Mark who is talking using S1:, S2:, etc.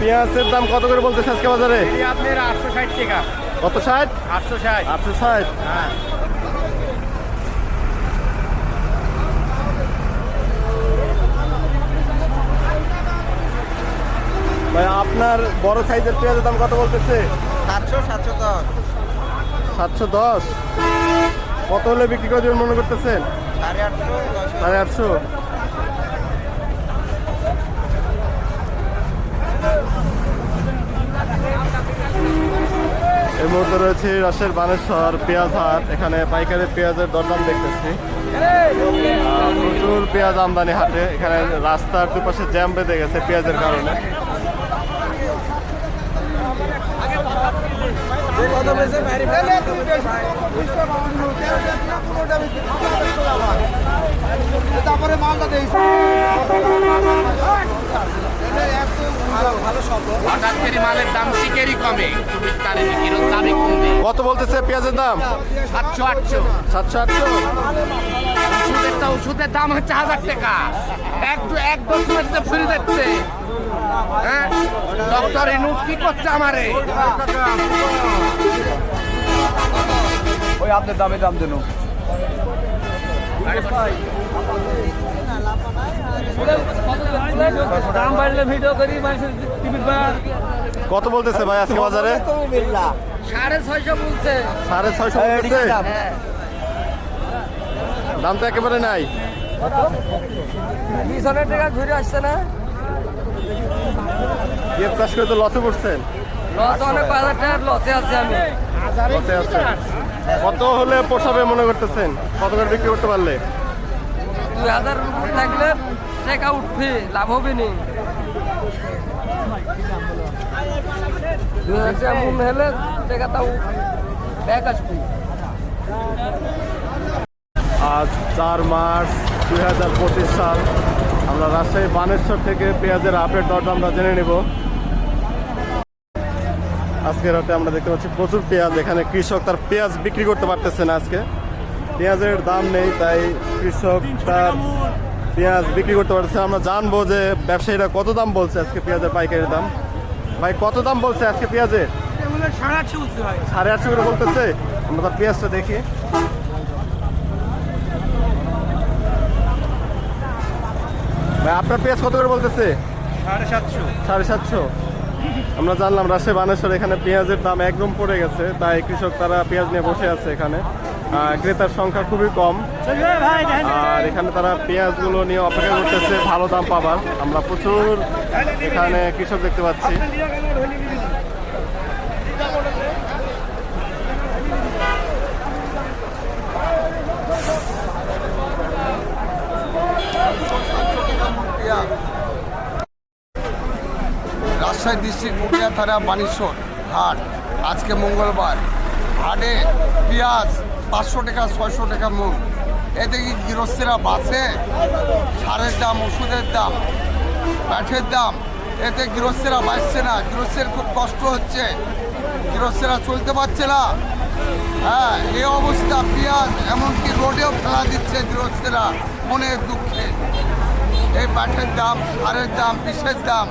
S1: পেঁয়াজের দাম কত করে বলতেছে আজকে বাজারে?
S2: এই আপনার আটশো ষাট টাকা।
S1: কত ষাট?
S2: আটশো ষাট।
S1: আটশো ষাট?
S2: হ্যাঁ।
S1: ভাই আপনার বড় সাইজের পেঁয়াজের দাম কত বলতেছে?
S2: সাতশো সাতশো দশ।
S1: সাতশো দশ। কত হলে বিক্রি করে দেবেন মনে করতেছেন?
S2: সাড়ে আটশো
S1: সাড়ে আটশো। এই মুহূর্তে রয়েছে রাজশাহীর বানেশ্বর পেঁয়াজ হাট। এখানে পাইকারি পেঁয়াজের দরদাম দেখতেছি। প্রচুর পেঁয়াজ আমদানি হাটে। এখানে রাস্তার দুপাশে জ্যাম বেঁধে গেছে পেঁয়াজের কারণে।
S3: তারপরে মালটা দেই
S2: হঠাৎ করে মালের দাম টিকেরই কমে। চব্বিশ তারিখে
S1: কত বলতেছে পেঁয়াজের দাম?
S2: সাতশো আটশো।
S1: সাতশো আটশো?
S2: ওষুধের তো ওষুধের দাম হচ্ছে হাজার টাকা। এক এক দশ মাসে ফিরে যাচ্ছে। হ্যাঁ? ডক্টর ইনুস কি করছে আমারে?
S3: ওই আপনার দামে দাম দেন।
S4: দাম বাড়লে ভিডিও করি মানুষের টিভির
S1: কত বলতেছে ভাই আজকে বাজারে?
S4: সাড়ে ছয়শো বলছে।
S1: সাড়ে ছয়শো বলতেছে?
S4: হ্যাঁ।
S1: দাম তো একেবারে নাই।
S4: বিশ হাজার টাকা ঘুরে আসছে না?
S1: চাষ করে তো লসে পড়ছেন।
S4: লস অনেক হাজার টাকার লসে আছে আমি।
S1: লসে আছে কত হলে পোষাবে মনে করতেছেন? কত করে বিক্রি করতে পারলে?
S4: দুই হাজার থাকলে টাকা উঠবে লাভ হবে নি দুই হাজার টাকা মন
S1: আজ চার মার্চ দুই হাজার পঁচিশ সাল। আমরা রাজশাহী বানেশ্বর থেকে পেঁয়াজের আপডেট দরটা আমরা জেনে নেব। আজকের রাতে আমরা দেখতে পাচ্ছি, প্রচুর পেঁয়াজ। এখানে কৃষক তার পেঁয়াজ বিক্রি করতে পারতেছে না আজকে। পেঁয়াজের দাম নেই, তাই কৃষক তার পেঁয়াজ বিক্রি করতে পারতেছে আমরা জানব যে ব্যবসায়ীরা কত দাম বলছে আজকে পেঁয়াজের পাইকারি দাম। ভাই কত দাম বলছে আজকে পেঁয়াজের?
S4: সাড়ে আটশো
S1: করে বলতেছে। আমরা তার পেঁয়াজটা দেখি। ভাই আপনার পেঁয়াজ কত করে বলতেছে?
S2: সাড়ে সাতশো।
S1: সাড়ে সাতশো। আমরা জানলাম রাজশাহী বানেশ্বর এখানে পেঁয়াজের দাম একদম পড়ে গেছে। তাই কৃষক তারা পেঁয়াজ নিয়ে বসে আছে এখানে। ক্রেতার সংখ্যা খুবই কম। আর এখানে তারা পেঁয়াজগুলো নিয়ে অপেক্ষা করতেছে, ভালো দাম পাবার। আমরা প্রচুর এখানে কৃষক দেখতে পাচ্ছি।
S3: রাজশাহী ডিস্ট্রিক্ট মুখিয়া থানা বানেশ্বর হাট। আজকে মঙ্গলবার। হাটে পেঁয়াজ পাঁচশো টাকা, ছয়শো টাকা মন। এতে কি গৃহস্থীরা বাঁচে? সারের দাম, ওষুধের দাম কাঠের দাম, এতে গৃহস্থীরা বাঁচছে না। গৃহস্থের খুব কষ্ট হচ্ছে। গৃহস্থীরা চলতে পারছে না। হ্যাঁ এই অবস্থা, পেঁয়াজ, এমনকি রোডেও ফেলা দিচ্ছে গৃহস্থেরা মনের দুঃখে। এই পাঠের দাম, সারের দাম বিষের দাম